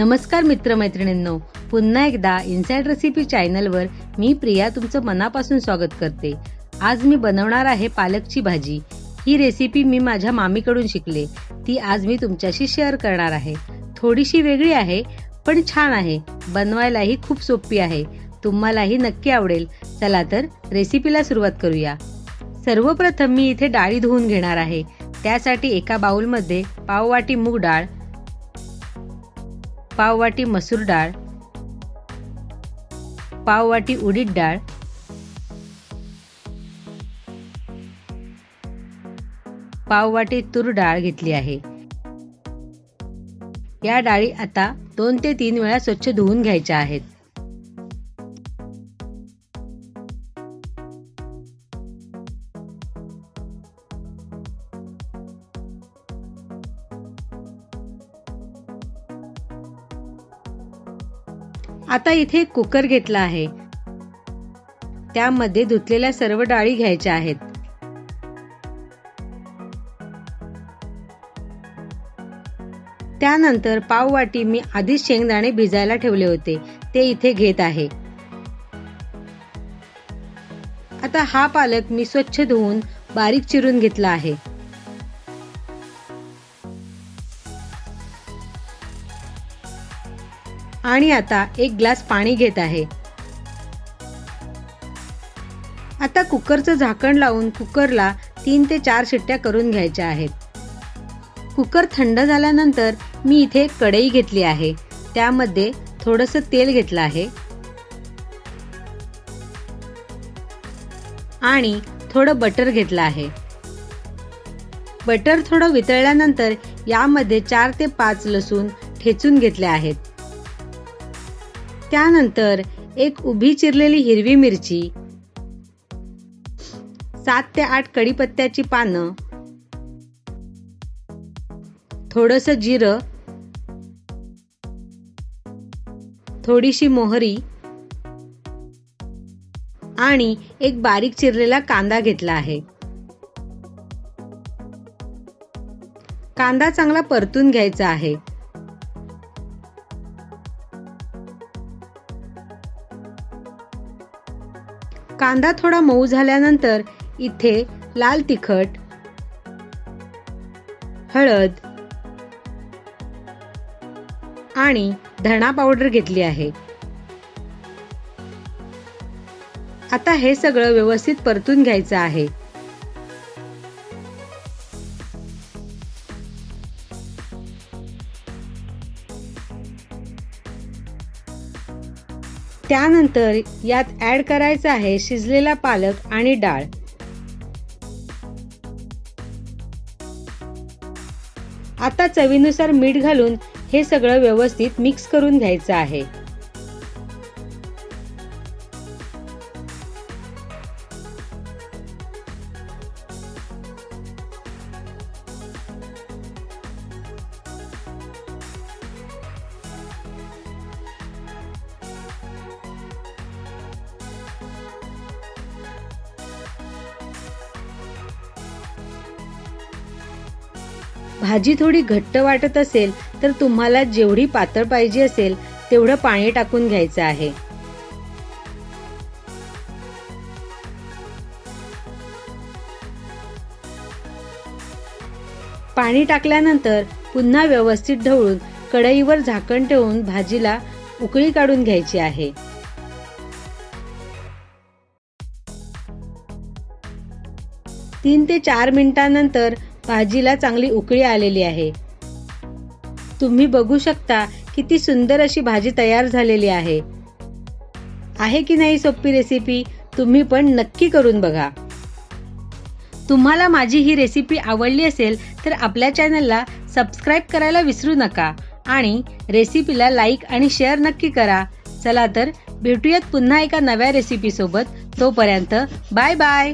नमस्कार मित्रमैत्रिणींनो. पुन्हा एकदा इन्साइड रेसिपी चॅनलवर मी प्रिया तुमचं मनापासून स्वागत करते. आज मी बनवणार आहे पालकची भाजी. ही रेसिपी मी माझ्या मामीकडून शिकले. ती आज मी तुमच्याशी शेअर करणार आहे. थोडीशी वेगळी आहे पण छान आहे. बनवायलाही खूप सोपी आहे. तुम्हालाही नक्की आवडेल. चला तर रेसिपीला सुरुवात करूया. सर्वप्रथम मी इथे डाळी धुवून घेणार आहे. त्यासाठी एका बाउलमध्ये पाववाटी मूग डाळ पाववाटी मसूर डाळ पाववाटी उडीद डाळ पाववाटी तूर डाळ घेतली आहे. या डाळी आता दोन ते तीन वेळा स्वच्छ धुवून घ्यायच्या आहेत. आता इथे कुकर घेतला आहे. त्यामध्ये धुतलेल्या सर्व डाळी घ्यायच्या आहेत. त्यानंतर पाववाटी मी आधीच शेंगदाणे भिजायला ठेवले होते. ते इथे घेत आहे. आता हा पालक मी स्वच्छ धुवून बारीक चिरून घेतला आहे. आणि आता एक ग्लास पाणी घेत आहे. आता कुकरचं झाकण लावून कुकरला तीन ते चार शिट्ट्या करून घ्यायच्या आहेत. कुकर थंड झाल्यानंतर मी इथे एक कढई घेतली आहे. त्यामध्ये थोडस तेल घेतलं आहे. आणि थोडं बटर घेतलं आहे. बटर थोडं वितळल्यानंतर यामध्ये चार ते पाच लसूण ठेचून घेतले आहेत. त्यानंतर एक उभी चिरलेली हिरवी मिरची सात ते आठ कढीपत्त्याची पानं थोडस जिरं थोडीशी मोहरी आणि एक बारीक चिरलेला कांदा घेतला आहे. कांदा चांगला परतून घ्यायचा आहे. कांदा थोडा मऊ झाल्यानंतर इथे लाल तिखट हळद आणि धणा पावडर घेतली आहे. आता हे सगळं व्यवस्थित परतून घ्यायचं आहे. त्यानंतर यात ऍड करायचं आहे शिजलेला पालक आणि डाळ. आता चवीनुसार मीठ घालून हे सगळं व्यवस्थित मिक्स करून घ्यायचं आहे. भाजी थोडी घट्ट वाटत असेल तर तुम्हाला जेवढी पातळ पाहिजे असेल तेवढं पाणी टाकून घ्यायचं आहे. पाणी टाकल्यानंतर पुन्हा व्यवस्थित ढवळून कढईवर झाकण ठेवून भाजीला उकळी काढून घ्यायची आहे. तीन ते चार मिनिटांनंतर भाजीला चांगली उकळी आलेली आहे. तुम्ही बघू शकता किती सुंदर अशी भाजी तयार झालेली आहे. आहे की नाही सोपी रेसिपी तुम्ही पण नक्की करून बघा. तुम्हाला माझी ही रेसिपी आवडली असेल तर आपल्या चॅनलला सबस्क्राईब करायला विसरू नका आणि रेसिपीला लाईक आणि शेअर नक्की करा. चला तर भेटूयात पुन्हा एका नव्या रेसिपीसोबत तोपर्यंत बाय बाय